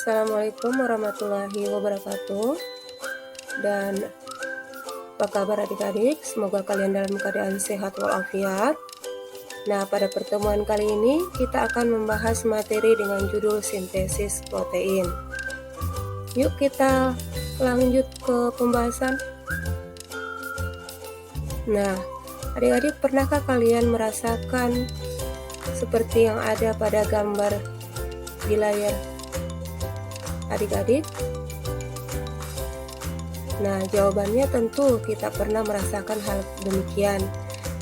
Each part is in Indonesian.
Assalamualaikum warahmatullahi wabarakatuh. Dan apa kabar adik-adik? Semoga kalian dalam keadaan sehat walafiat. Nah pada pertemuan kali ini kita akan membahas materi dengan judul sintesis protein. Yuk kita lanjut ke pembahasan. Nah adik-adik pernahkah kalian merasakan seperti yang ada pada gambar di layar adik-adik? Nah, jawabannya tentu kita pernah merasakan hal demikian,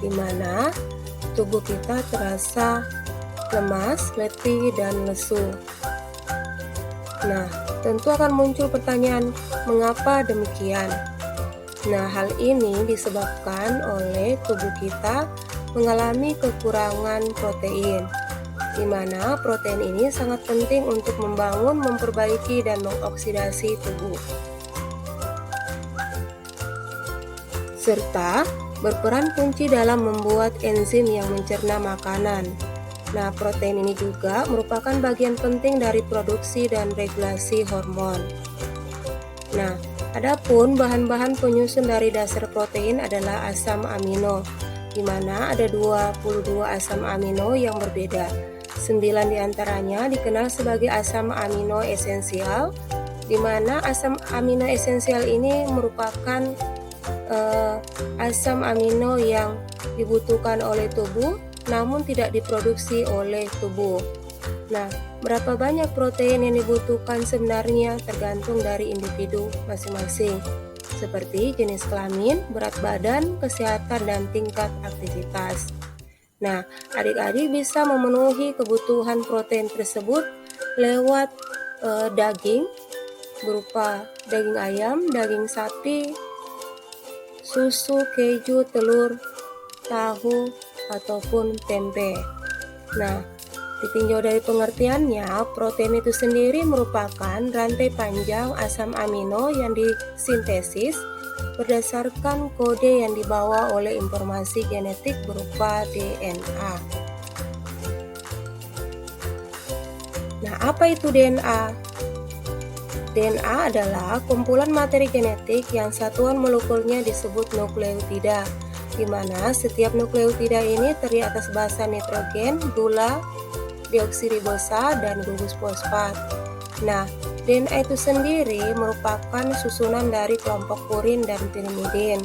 di mana tubuh kita terasa lemas, letih, dan lesu. Nah, tentu akan muncul pertanyaan, mengapa demikian? Nah, hal ini disebabkan oleh tubuh kita mengalami kekurangan protein di mana protein ini sangat penting untuk membangun, memperbaiki, dan mengoksidasi tubuh. Serta berperan kunci dalam membuat enzim yang mencerna makanan. Nah, protein ini juga merupakan bagian penting dari produksi dan regulasi hormon. Nah, adapun bahan-bahan penyusun dari dasar protein adalah asam amino, di mana ada 22 asam amino yang berbeda. Sembilan di antaranya dikenal sebagai asam amino esensial, di mana asam amino esensial ini merupakan uh, asam amino yang dibutuhkan oleh tubuh, namun tidak diproduksi oleh tubuh. Nah, berapa banyak protein yang dibutuhkan sebenarnya tergantung dari individu masing-masing, seperti jenis kelamin, berat badan, kesehatan, dan tingkat aktivitas. Nah, adik-adik bisa memenuhi kebutuhan protein tersebut lewat e, daging berupa daging ayam, daging sapi, susu, keju, telur, tahu, ataupun tempe. Nah, ditinjau dari pengertiannya, protein itu sendiri merupakan rantai panjang asam amino yang disintesis berdasarkan kode yang dibawa oleh informasi genetik berupa DNA. Nah, apa itu DNA? DNA adalah kumpulan materi genetik yang satuan molekulnya disebut nukleotida, di mana setiap nukleotida ini terdiri atas basa nitrogen, gula, deoksiribosa, dan gugus fosfat. Nah, DNA itu sendiri merupakan susunan dari kelompok purin dan pirimidin.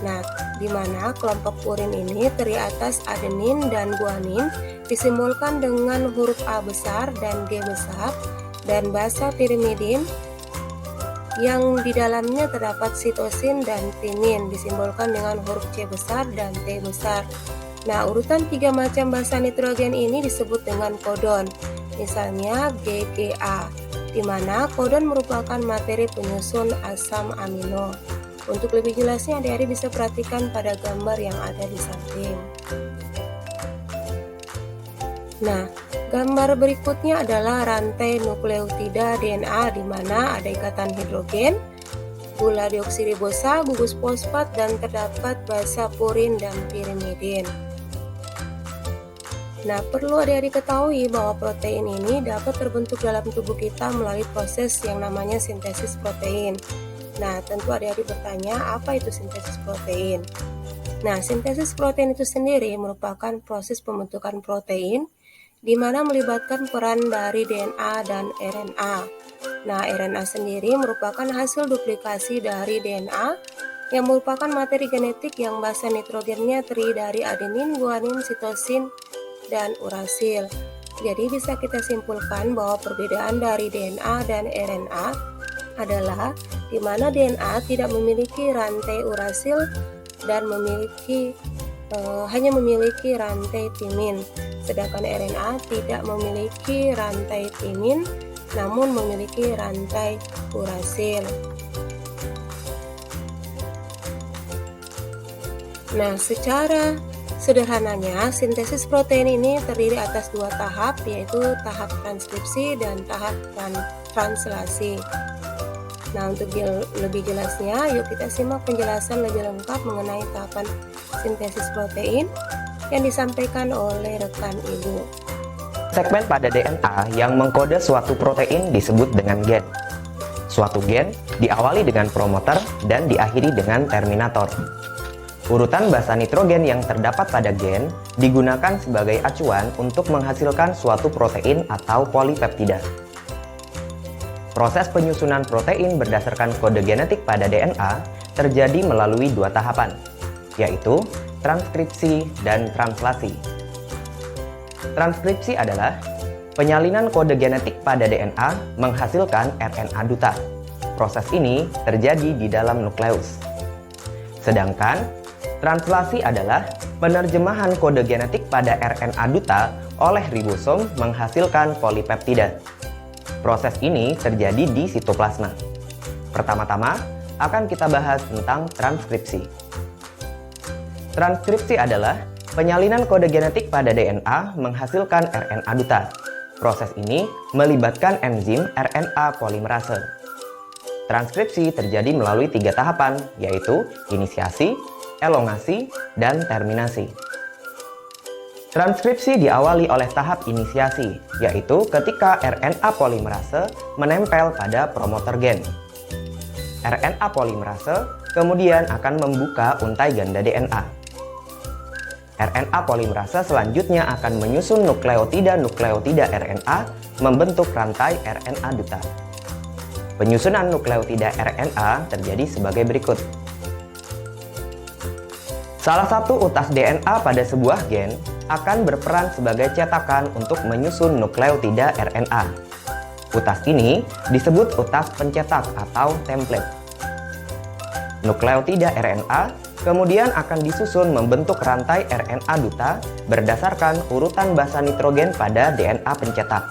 Nah, di mana kelompok purin ini terdiri atas adenin dan guanin disimbolkan dengan huruf A besar dan G besar dan basa pirimidin yang di dalamnya terdapat sitosin dan timin disimbolkan dengan huruf C besar dan T besar. Nah, urutan tiga macam basa nitrogen ini disebut dengan kodon, misalnya GGA di mana kodon merupakan materi penyusun asam amino. Untuk lebih jelasnya, adik-adik bisa perhatikan pada gambar yang ada di samping. Nah, gambar berikutnya adalah rantai nukleotida DNA di mana ada ikatan hidrogen, gula deoksiribosa, gugus fosfat, dan terdapat basa purin dan pirimidin. Nah, perlu adik-adik ketahui bahwa protein ini dapat terbentuk dalam tubuh kita melalui proses yang namanya sintesis protein. Nah, tentu adik-adik bertanya, apa itu sintesis protein? Nah, sintesis protein itu sendiri merupakan proses pembentukan protein di mana melibatkan peran dari DNA dan RNA. Nah, RNA sendiri merupakan hasil duplikasi dari DNA yang merupakan materi genetik yang basa nitrogennya terdiri dari adenin, guanin, sitosin, dan urasil. Jadi bisa kita simpulkan bahwa perbedaan dari DNA dan RNA adalah di mana DNA tidak memiliki rantai urasil dan memiliki e, hanya memiliki rantai timin, sedangkan RNA tidak memiliki rantai timin namun memiliki rantai urasil. Nah, secara Sederhananya, sintesis protein ini terdiri atas dua tahap, yaitu tahap transkripsi dan tahap translasi. Nah, untuk lebih jelasnya, yuk kita simak penjelasan lebih lengkap mengenai tahapan sintesis protein yang disampaikan oleh rekan ibu. Segmen pada DNA yang mengkode suatu protein disebut dengan gen. Suatu gen diawali dengan promoter dan diakhiri dengan terminator. Urutan basa nitrogen yang terdapat pada gen digunakan sebagai acuan untuk menghasilkan suatu protein atau polipeptida. Proses penyusunan protein berdasarkan kode genetik pada DNA terjadi melalui dua tahapan, yaitu transkripsi dan translasi. Transkripsi adalah penyalinan kode genetik pada DNA menghasilkan RNA duta. Proses ini terjadi di dalam nukleus. Sedangkan translasi adalah penerjemahan kode genetik pada RNA duta oleh ribosom menghasilkan polipeptida. Proses ini terjadi di sitoplasma. Pertama-tama akan kita bahas tentang transkripsi. Transkripsi adalah Penyalinan kode genetik pada DNA menghasilkan RNA duta. Proses ini melibatkan enzim RNA polimerase. Transkripsi terjadi melalui tiga tahapan, yaitu inisiasi, elongasi, dan terminasi. Transkripsi diawali oleh tahap inisiasi, yaitu ketika RNA polimerase menempel pada promoter gen. RNA polimerase kemudian akan membuka untai ganda DNA. RNA polimerase selanjutnya akan menyusun nukleotida-nukleotida RNA membentuk rantai RNA duta. Penyusunan nukleotida RNA terjadi sebagai berikut. Salah satu utas DNA pada sebuah gen akan berperan sebagai cetakan untuk menyusun nukleotida RNA. Utas ini disebut utas pencetak atau template. Nukleotida RNA kemudian akan disusun membentuk rantai RNA duta berdasarkan urutan basa nitrogen pada DNA pencetak.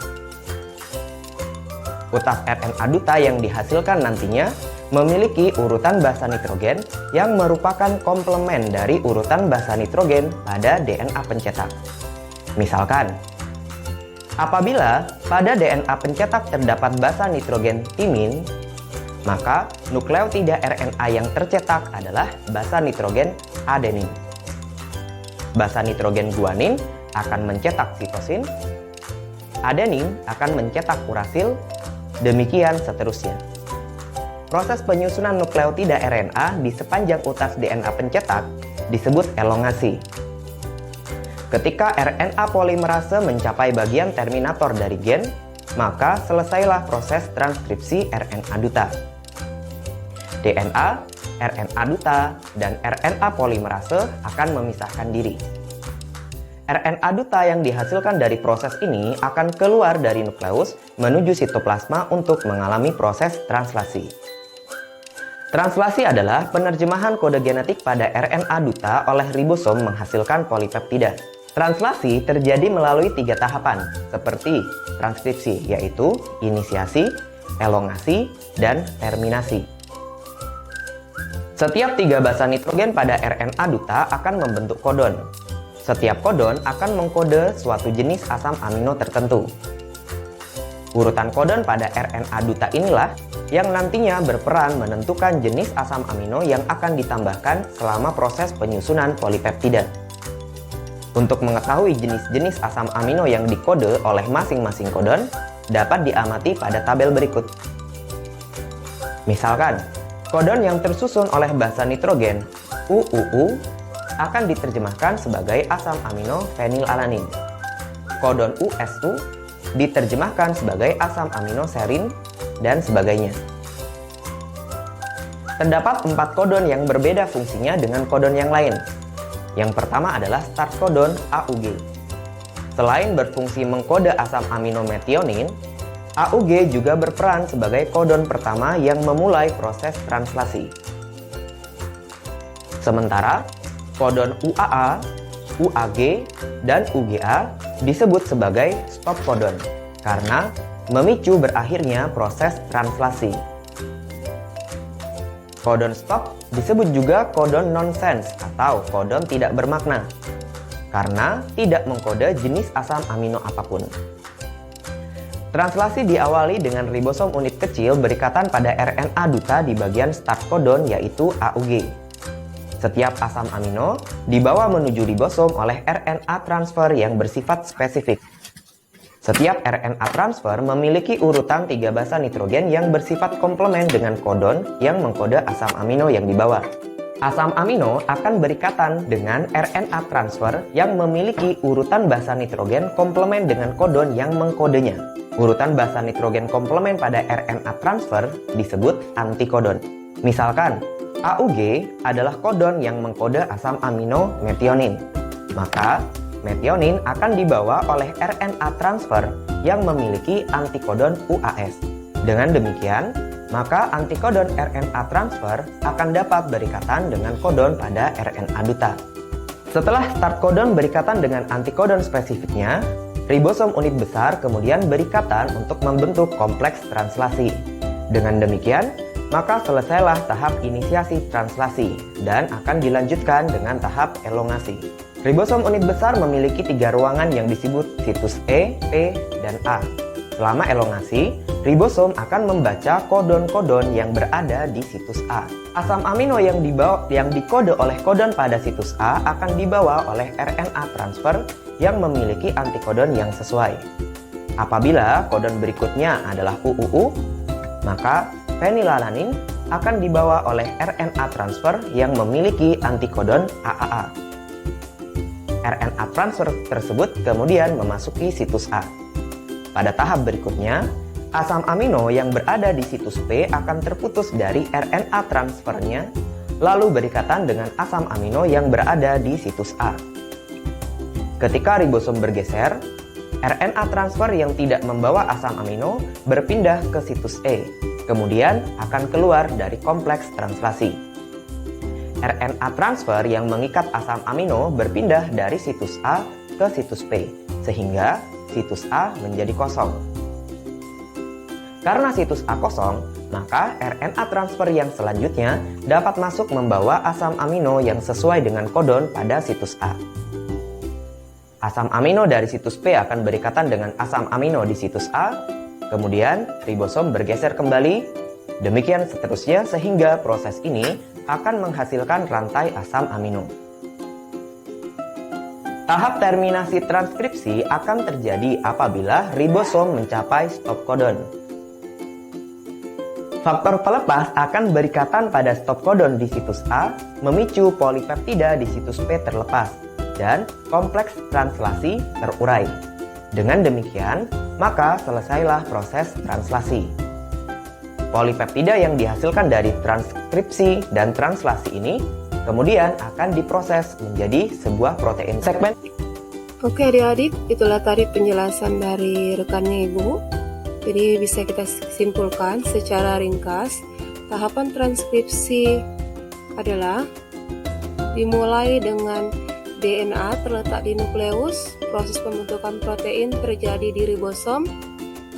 Utas RNA duta yang dihasilkan nantinya memiliki urutan basa nitrogen yang merupakan komplement dari urutan basa nitrogen pada DNA pencetak. Misalkan, apabila pada DNA pencetak terdapat basa nitrogen timin, maka nukleotida RNA yang tercetak adalah basa nitrogen adenin. Basa nitrogen guanin akan mencetak sitosin, adenin akan mencetak urasil, demikian seterusnya. Proses penyusunan nukleotida RNA di sepanjang utas DNA pencetak disebut elongasi. Ketika RNA polimerase mencapai bagian terminator dari gen, maka selesailah proses transkripsi RNA duta. DNA, RNA duta, dan RNA polimerase akan memisahkan diri. RNA duta yang dihasilkan dari proses ini akan keluar dari nukleus menuju sitoplasma untuk mengalami proses translasi. Translasi adalah penerjemahan kode genetik pada RNA duta oleh ribosom menghasilkan polipeptida. Translasi terjadi melalui tiga tahapan, seperti transkripsi, yaitu inisiasi, elongasi, dan terminasi. Setiap tiga basa nitrogen pada RNA duta akan membentuk kodon. Setiap kodon akan mengkode suatu jenis asam amino tertentu. Urutan kodon pada RNA duta inilah yang nantinya berperan menentukan jenis asam amino yang akan ditambahkan selama proses penyusunan polipeptida. Untuk mengetahui jenis-jenis asam amino yang dikode oleh masing-masing kodon, dapat diamati pada tabel berikut. Misalkan, Kodon yang tersusun oleh basa nitrogen UUU akan diterjemahkan sebagai asam amino fenilalanin. Kodon USU diterjemahkan sebagai asam amino serin dan sebagainya. Terdapat empat kodon yang berbeda fungsinya dengan kodon yang lain. Yang pertama adalah start kodon AUG. Selain berfungsi mengkode asam amino metionin, AUG juga berperan sebagai kodon pertama yang memulai proses translasi. Sementara, kodon UAA, UAG, dan UGA disebut sebagai stop kodon karena memicu berakhirnya proses translasi. Kodon stop disebut juga kodon nonsense atau kodon tidak bermakna karena tidak mengkode jenis asam amino apa pun. Translasi diawali dengan ribosom unit kecil berikatan pada RNA duta di bagian start codon yaitu AUG. Setiap asam amino dibawa menuju ribosom oleh RNA transfer yang bersifat spesifik. Setiap RNA transfer memiliki urutan tiga basa nitrogen yang bersifat komplement dengan kodon yang mengkode asam amino yang dibawa. Asam amino akan berikatan dengan RNA transfer yang memiliki urutan basa nitrogen komplement dengan kodon yang mengkodenya. Urutan basa nitrogen komplement pada RNA transfer disebut antikodon. Misalkan, AUG adalah kodon yang mengkode asam amino metionin. Maka, metionin akan dibawa oleh RNA transfer yang memiliki antikodon UAS. Dengan demikian, maka antikodon RNA transfer akan dapat berikatan dengan kodon pada RNA duta. Setelah start kodon berikatan dengan antikodon spesifiknya, ribosom unit besar kemudian berikatan untuk membentuk kompleks translasi. Dengan demikian, maka selesailah tahap inisiasi translasi dan akan dilanjutkan dengan tahap elongasi. Ribosom unit besar memiliki tiga ruangan yang disebut situs E, P, dan A. Selama elongasi, ribosom akan membaca kodon-kodon yang berada di situs A. Asam amino yang dibawa yang dikode oleh kodon pada situs A akan dibawa oleh RNA transfer yang memiliki antikodon yang sesuai. Apabila kodon berikutnya adalah UUU, maka fenilalanin akan dibawa oleh RNA transfer yang memiliki antikodon AAA. RNA transfer tersebut kemudian memasuki situs A. Pada tahap berikutnya, asam amino yang berada di situs P akan terputus dari RNA transfernya, lalu berikatan dengan asam amino yang berada di situs A. Ketika ribosom bergeser, RNA transfer yang tidak membawa asam amino berpindah ke situs E, kemudian akan keluar dari kompleks translasi. RNA transfer yang mengikat asam amino berpindah dari situs A ke situs P, sehingga situs A menjadi kosong. Karena situs A kosong, maka RNA transfer yang selanjutnya dapat masuk membawa asam amino yang sesuai dengan kodon pada situs A. Asam amino dari situs P akan berikatan dengan asam amino di situs A, kemudian ribosom bergeser kembali, demikian seterusnya sehingga proses ini akan menghasilkan rantai asam amino. Tahap terminasi transkripsi akan terjadi apabila ribosom mencapai stop codon. Faktor pelepas akan berikatan pada stop codon di situs A, memicu polipeptida di situs P terlepas, dan kompleks translasi terurai. Dengan demikian, maka selesailah proses translasi. Polipeptida yang dihasilkan dari transkripsi dan translasi ini kemudian akan diproses menjadi sebuah protein segmen. Oke adik-adik, itulah tadi penjelasan dari rekannya Ibu. Jadi bisa kita simpulkan secara ringkas, tahapan transkripsi adalah dimulai dengan DNA terletak di nukleus, proses pembentukan protein terjadi di ribosom,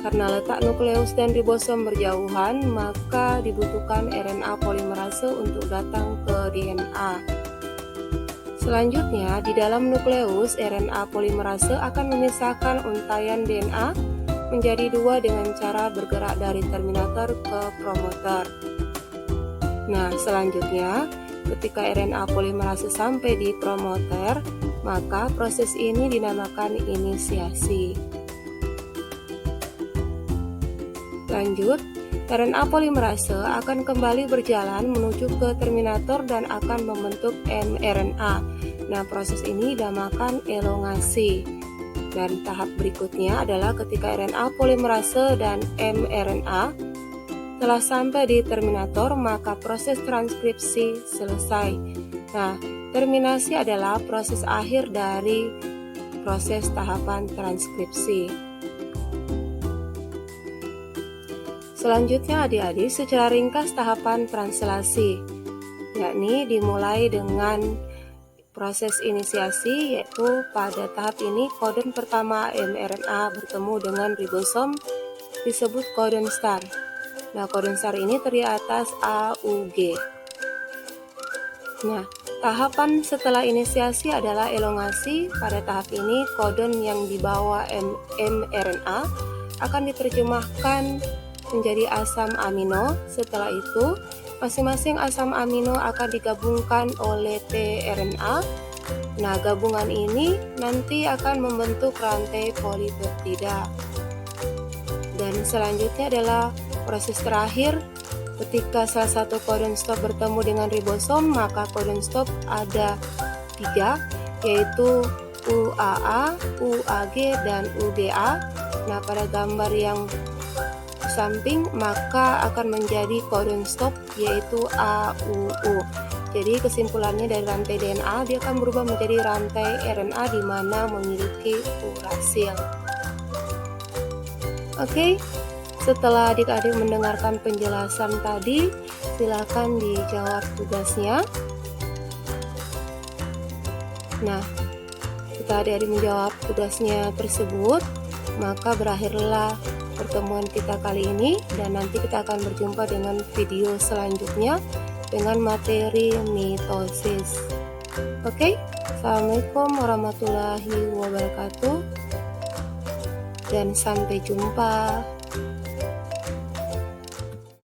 karena letak nukleus dan ribosom berjauhan, maka dibutuhkan RNA polimerase untuk datang ke DNA. Selanjutnya, di dalam nukleus, RNA polimerase akan memisahkan untayan DNA menjadi dua dengan cara bergerak dari terminator ke promotor. Nah, selanjutnya, ketika RNA polimerase sampai di promoter, maka proses ini dinamakan inisiasi. Lanjut, RNA polimerase akan kembali berjalan menuju ke terminator dan akan membentuk mRNA. Nah, proses ini dinamakan elongasi. Dan tahap berikutnya adalah ketika RNA polimerase dan mRNA telah sampai di terminator, maka proses transkripsi selesai. Nah, terminasi adalah proses akhir dari proses tahapan transkripsi. Selanjutnya adik-adik secara ringkas tahapan translasi yakni dimulai dengan proses inisiasi yaitu pada tahap ini kodon pertama mRNA bertemu dengan ribosom disebut kodon start. Nah, kodon start ini terdiri atas AUG. Nah, tahapan setelah inisiasi adalah elongasi. Pada tahap ini kodon yang dibawa mRNA akan diterjemahkan menjadi asam amino. Setelah itu, masing-masing asam amino akan digabungkan oleh tRNA Nah, gabungan ini nanti akan membentuk rantai polipeptida. Dan selanjutnya adalah proses terakhir ketika salah satu codon stop bertemu dengan ribosom, maka codon stop ada tiga, yaitu UAA, UAG, dan UGA. Nah, pada gambar yang samping maka akan menjadi codon stop yaitu AUU. Jadi kesimpulannya dari rantai DNA dia akan berubah menjadi rantai RNA di mana memiliki urasil. Oke, setelah adik-adik mendengarkan penjelasan tadi, silakan dijawab tugasnya. Nah, ketika adik-adik menjawab tugasnya tersebut, maka berakhirlah pertemuan kita kali ini dan nanti kita akan berjumpa dengan video selanjutnya dengan materi mitosis. Oke, Assalamualaikum warahmatullahi wabarakatuh dan sampai jumpa.